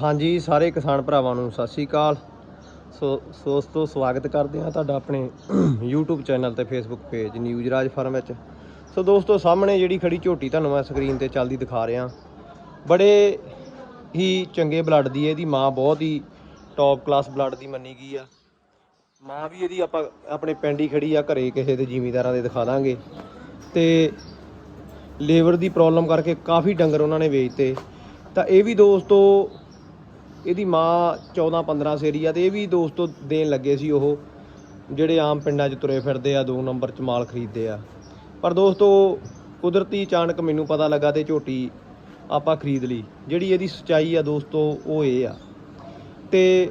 ਹਾਂਜੀ, ਸਾਰੇ ਕਿਸਾਨ ਭਰਾਵਾਂ ਨੂੰ ਸਤਿ ਸ਼੍ਰੀ ਅਕਾਲ। ਸੋ ਦੋਸਤੋ, ਸਵਾਗਤ ਕਰਦੇ ਹਾਂ ਤੁਹਾਡਾ ਆਪਣੇ YouTube ਚੈਨਲ ਤੇ Facebook ਪੇਜ ਨਿਊਜ਼ ਰਾਜ ਫਾਰਮ ਵਿੱਚ। ਸੋ ਦੋਸਤੋ, ਸਾਹਮਣੇ ਜਿਹੜੀ ਖੜੀ ਝੋਟੀ ਤੁਹਾਨੂੰ ਮੈਂ ਸਕਰੀਨ ਤੇ ਚੱਲਦੀ ਦਿਖਾ ਰਿਹਾ। ਬੜੇ ਹੀ ਚੰਗੇ ਬਲੱਡ ਦੀ ਇਹਦੀ ਮਾਂ, ਬਹੁਤ ਹੀ ਟੌਪ ਕਲਾਸ ਬਲੱਡ ਦੀ ਮੰਨੀ ਗਈ ਆ। ਮਾਂ ਵੀ ਇਹਦੀ ਆਪਾਂ ਆਪਣੇ ਪਿੰਡ ਹੀ ਖੜੀ ਆ, ਘਰੇ ਕਿਸੇ ਦੇ ਜ਼ਿਮੀਂਦਾਰਾਂ ਦੇ ਦਿਖਾ ਦਾਂਗੇ। ਤੇ ਲੇਬਰ ਦੀ ਪ੍ਰੋਬਲਮ ਕਰਕੇ ਕਾਫੀ ਡੰਗਰ ਉਹਨਾਂ ਨੇ ਵੇਚਤੇ। ਤਾਂ ਇਹ ਵੀ ਦੋਸਤੋ ਇਹਦੀ ਮਾਂ 14 15 ਸੇਰੀ ਆ ਤੇ ਇਹ ਵੀ ਦੋਸਤੋ ਦੇਣ ਲੱਗੇ ਸੀ ਉਹ, ਜਿਹੜੇ ਆਮ ਪਿੰਡਾਂ 'ਚ ਤੁਰੇ ਫਿਰਦੇ ਆ, ਦੋ ਨੰਬਰ 'ਚ ਮਾਲ ਖਰੀਦਦੇ ਆ। ਪਰ ਦੋਸਤੋ, ਕੁਦਰਤੀ ਅਚਾਨਕ ਮੈਨੂੰ ਪਤਾ ਲੱਗਾ ਤੇ ਝੋਟੀ ਆਪਾਂ ਖਰੀਦ ਲਈ। ਜਿਹੜੀ ਇਹਦੀ ਸਚਾਈ ਆ ਦੋਸਤੋ, ਉਹ ਇਹ ਆ। ਤੇ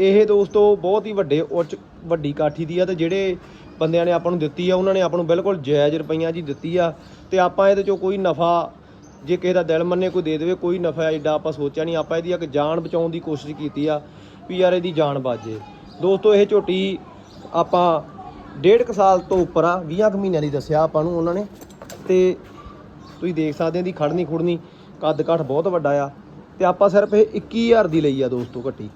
ਇਹ ਦੋਸਤੋ ਬਹੁਤ ਹੀ ਵੱਡੇ ਉੱਚ, ਵੱਡੀ ਕਾਠੀ ਦੀ ਆ ਤੇ ਜਿਹੜੇ ਬੰਦਿਆਂ ਨੇ ਆਪਾਂ ਨੂੰ ਦਿੱਤੀ ਆ, ਉਹਨਾਂ ਨੇ ਆਪਾਂ ਨੂੰ ਬਿਲਕੁਲ ਜਾਇਜ਼ ਰੁਪਈਆਂ ਜੀ ਦਿੱਤੀ ਆ। ਤੇ ਆਪਾਂ ਇਹਦੇ ਚੋਂ ਕੋਈ ਨਫਾ ਜੇ ਕਿਸੇ ਦਾ ਦਿਲ ਮੰਨੇ ਕੋਈ ਦੇ ਦੇਵੇ, ਕੋਈ ਨਫਾ ਐਡਾ ਆਪਾਂ ਸੋਚਿਆ ਨਹੀਂ। ਆਪਾਂ ਇਹਦੀ ਇੱਕ ਜਾਨ ਬਚਾਉਣ ਦੀ ਕੋਸ਼ਿਸ਼ ਕੀਤੀ ਆ ਵੀ ਯਾਰ ਇਹਦੀ ਜਾਨ ਬਾਜੇ ਦੋਸਤੋ, ਇਹ ਝੋਟੀ ਆਪਾਂ ਡੇਢ ਕੁ ਸਾਲ ਤੋਂ ਉੱਪਰ ਆ 20 ਕੁ ਮਹੀਨਿਆਂ ਦੀ ਦੱਸਿਆ ਆਪਾਂ ਨੂੰ ਉਹਨਾਂ ਨੇ। ਤੇ ਤੁਸੀਂ ਦੇਖ ਸਕਦੇ ਹੋ ਦੀ ਖੜਨੀ ਖੁੜਨੀ ਕੱਦ ਕਾਠ ਬਹੁਤ ਵੱਡਾ ਆ। ਤੇ ਆਪਾਂ ਸਿਰਫ ਇਹ 21000 ਦੀ ਲਈ ਆ ਦੋਸਤੋ ਕੱਟੀ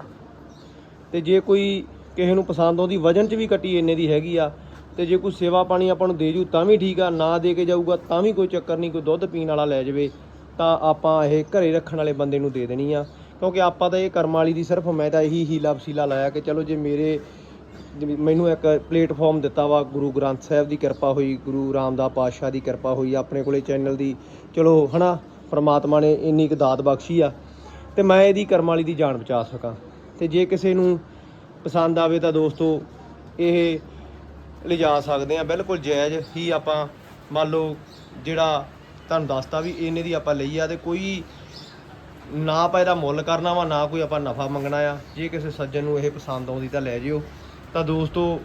ਤੇ ਜੇ ਕੋਈ ਕਿਸੇ ਨੂੰ ਪਸੰਦ ਆਉਂਦੀ, ਵਜਨ 'ਚ ਵੀ ਕੱਟੀ ਇੰਨੇ ਦੀ ਹੈਗੀ ਆ ਤੇ ਜੇ ਕੋਈ ਸੇਵਾ ਪਾਣੀ ਆਪਾਂ ਨੂੰ ਦੇ ਜੂ ਤਾਂ ਵੀ ਠੀਕ ਆ, ਨਾ ਦੇ ਕੇ ਜਾਊਗਾ ਤਾਂ ਵੀ ਕੋਈ ਚੱਕਰ ਨਹੀਂ, ਕੋਈ ਦੁੱਧ ਪੀਣ ਵਾਲਾ ਲੈ ਜਾਵੇ, ਤਾਂ ਆਪਾਂ ਇਹ ਘਰੇ ਰੱਖਣ ਵਾਲੇ ਬੰਦੇ ਨੂੰ ਦੇ ਦੇਣੀ ਆ। ਕਿਉਂਕਿ ਆਪਾਂ ਤਾਂ ਇਹ ਕਰਮ ਵਾਲੀ ਦੀ ਸਿਰਫ ਮੈਂ ਤਾਂ ਇਹੀ ਹੀਲਾ ਵਸੀਲਾ ਲਾਇਆ ਕਿ ਚਲੋ ਜੇ ਮੇਰੇ ਮੈਨੂੰ ਇੱਕ ਪਲੇਟਫਾਰਮ ਦਿੱਤਾ ਵਾ, ਗੁਰੂ ਗ੍ਰੰਥ ਸਾਹਿਬ ਦੀ ਕਿਰਪਾ ਹੋਈ, ਗੁਰੂ ਰਾਮਦਾਸ ਪਾਤਸ਼ਾਹ ਦੀ ਕਿਰਪਾ ਹੋਈ, ਆਪਣੇ ਕੋਲੇ ਚੈਨਲ ਦੀ, ਚਲੋ ਹਨਾ, ਪਰਮਾਤਮਾ ਨੇ ਇੰਨੀ ਕੁ ਦਾਤ ਬਖਸ਼ੀ ਆ, ਤੇ ਮੈਂ ਇਹਦੀ ਕਰਮ ਵਾਲੀ ਦੀ ਜਾਨ ਬਚਾ ਸਕਾਂ। ਤੇ ਜੇ ਕਿਸੇ ਨੂੰ ਪਸੰਦ ਆਵੇ ਤਾਂ ਦੋਸਤੋ, ਇਹ ਲਿਜਾ ਸਕਦੇ ਆ ਬਿਲਕੁਲ ਜਾਇਜ਼ ਹੀ ਆਪਾਂ ਮੰਨ ਲਓ ਜਿਹੜਾ ਤੁਹਾਨੂੰ ਦੱਸਤਾ ਵੀ ਇਹਨੇ ਦੀ ਆਪਾਂ ਲਈ ਆ ਤੇ ਕੋਈ ਨਾ ਆਪਾਂ ਇਹਦਾ ਮੁੱਲ ਕਰਨਾ ਵਾ, ਨਾ ਕੋਈ ਆਪਾਂ ਨਫਾ ਮੰਗਣਾ ਆ। ਜੇ ਕਿਸੇ ਸੱਜਣ ਨੂੰ ਇਹ ਪਸੰਦ ਆਉਂਦੀ ਤਾਂ ਲੈ ਜਿਓ। ਤਾਂ ਦੋਸਤੋ,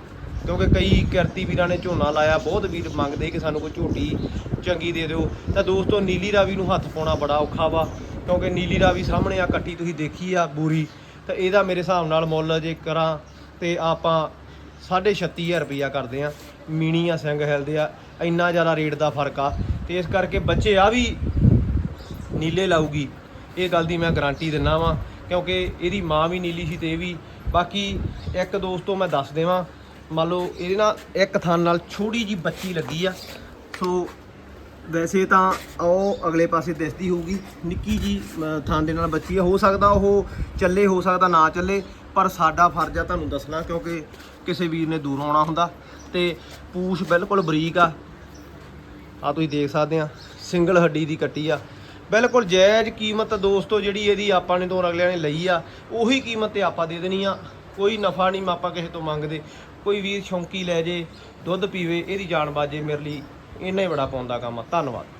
ਕਿਉਂਕਿ ਕਈ ਕਿਰਤੀ ਵੀਰਾਂ ਨੇ ਝੋਨਾ ਲਾਇਆ, ਬਹੁਤ ਵੀਰ ਮੰਗਦੇ ਕਿ ਸਾਨੂੰ ਕੋਈ ਝੋਟੀ ਚੰਗੀ ਦੇ ਦਿਓ। ਤਾਂ ਦੋਸਤੋ, ਨੀਲੀ ਰਾਵੀ ਨੂੰ ਹੱਥ ਪਾਉਣਾ ਬੜਾ ਔਖਾ ਵਾ, ਕਿਉਂਕਿ ਨੀਲੀ ਰਾਵੀ ਸਾਹਮਣੇ ਆ, ਕੱਟੀ ਤੁਸੀਂ ਦੇਖੀ ਆ ਬੂਰੀ। ਤਾਂ ਇਹਦਾ ਮੇਰੇ ਹਿਸਾਬ ਨਾਲ ਮੁੱਲ ਜੇ ਕਰਾਂ ਤੇ ਆਪਾਂ 36000 ਰੁਪਈਆ ਕਰਦੇ ਆ। ਮੀਣੀ ਆ ਸਿੰਘ ਹਿਲਦੇ ਆ। ਇੰਨਾ ਜ਼ਿਆਦਾ ਰੇਟ ਦਾ ਫ਼ਰਕ ਆ। ਤੇ ਇਸ ਕਰਕੇ ਬੱਚੇ ਆ ਵੀ ਨੀਲੇ ਲਾਊਗੀ। ਇਹ ਗੱਲ ਦੀ ਮੈਂ ਗਾਰੰਟੀ ਦਿੰਨਾ ਵਾਂ, ਕਿਉਂਕਿ ਇਹਦੀ ਮਾਂ ਵੀ ਨੀਲੀ ਸੀ ਤੇ ਇਹ ਵੀ। ਬਾਕੀ ਇੱਕ ਦੋਸਤੋ ਮੈਂ ਦੱਸ ਦੇਵਾਂ, ਮੰਨ ਲਓ ਇਹਦੇ ਨਾਲ ਇੱਕ ਥਣ ਨਾਲ ਛੋਟੀ ਜੀ ਬੱਚੀ ਲੱਗੀ ਆ। ਸੋ ਵੈਸੇ ਤਾਂ ਉਹ ਅਗਲੇ ਪਾਸੇ ਦਿਸਦੀ ਹੋਊਗੀ। ਨਿੱਕੀ ਜੀ ਥਾਂ ਦੇ ਨਾਲ ਬੱਚੀ ਆ। ਹੋ ਸਕਦਾ ਉਹ ਚੱਲੇ, ਹੋ ਸਕਦਾ ਨਾ ਚੱਲੇ। ਪਰ ਸਾਡਾ ਫਰਜ਼ ਆ ਤੁਹਾਨੂੰ ਦੱਸਣਾ, ਕਿਉਂਕਿ ਕਿਸੇ ਵੀਰ ਨੇ ਦੂਰ ਆਉਣਾ ਹੁੰਦਾ ਤੇ ਪੂਛ ਬਿਲਕੁਲ ਬਰੀਕ ਆ। ਆ ਤੁਸੀਂ ਦੇਖ ਸਕਦੇ ਆ, ਸਿੰਗਲ ਹੱਡੀ ਦੀ ਕੱਟੀ ਆ। ਬਿਲਕੁਲ ਜਾਇਜ਼ ਕੀਮਤ ਦੋਸਤੋ, ਜਿਹੜੀ ਇਹਦੀ ਆਪਾਂ ਨੇ ਤੋਂ ਅਗਲਿਆਂ ਨੇ ਲਈ ਆ, ਉਹੀ ਕੀਮਤ ਤੇ ਆਪਾਂ ਦੇ ਦੇਣੀ ਆ। ਕੋਈ ਨਫਾ ਨਹੀਂ ਆਪਾਂ ਕਿਸੇ ਤੋਂ ਮੰਗਦੇ। ਕੋਈ ਵੀਰ ਸ਼ੌਂਕੀ ਲੈ ਜੇ, ਦੁੱਧ ਪੀਵੇ, ਇਹਦੀ ਜਾਨ ਬਾਜੇ ਮੇਰੇ ਲਈ, ਇੰਨਾ ਹੀ ਬੜਾ ਪਾਉਂਦਾ ਕੰਮ ਆ। ਧੰਨਵਾਦ।